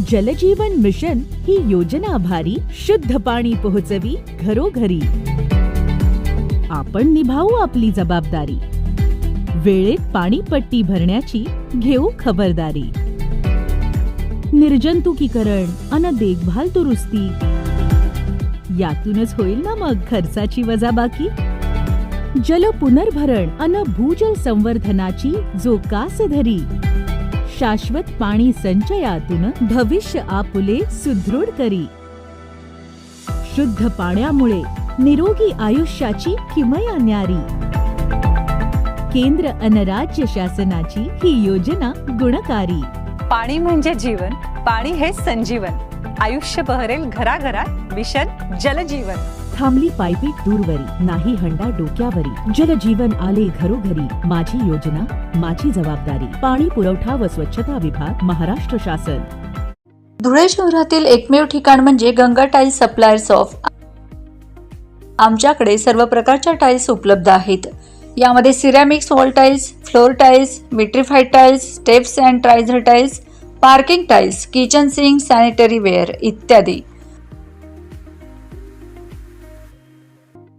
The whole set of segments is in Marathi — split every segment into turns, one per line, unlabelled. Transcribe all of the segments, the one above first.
जलजीवन मिशन ही योजना आभारी शुद्ध पाणी पोहोचवी घरोघरी. आपण निभावू आपली जबाबदारी. वेळेत पाणीपट्टी भरण्याची घेऊ खबरदारी. निर्जंतुकीकरण अन देखभाल दुरुस्ती. यातूनच होईल ना मग खर्चाची वजाबाकी? जल पुनर्भरण अन भूजल संवर्धनाची जो कास धरी शाश्वत पाणी संचयातून भविष्य आपुले सुदृढ करी. शुद्ध पाण्यामुळे निरोगी आयुष्याची किमया न्यारी. केंद्र अन राज्य शासनाची ही योजना गुणकारी.
पाणी म्हणजे जीवन पाणी हे संजीवन. आयुष्य बहरेल घराघरात मिशन जलजीवन.
थांबली पायपीट दूरवरी नाही हंडा डोक्यावरी. जलजीवन आले घरोघरी. माझी योजना माझी जबाबदारी. पाणी पुरवठा व स्वच्छता विभाग महाराष्ट्र शासन.
धुळे शहरातील एकमेव ठिकाण म्हणजे गंगा टाईल्स सप्लायर्स ऑफ. आमच्याकडे सर्व प्रकारच्या टाईल्स उपलब्ध आहेत. यामध्ये ceramics wall tiles floor tiles vitrified tiles steps and riser tiles parking tiles kitchen sink sanitary ware इत्यादी.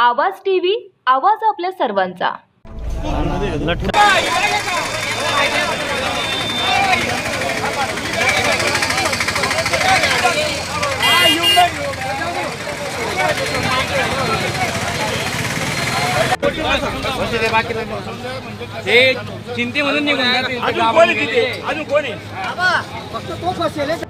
Awaaz TV Awaaz आपल्या सर्वांचा
हे चिंतेमधून निघून जाते. गावाला गेले.
रोजच्या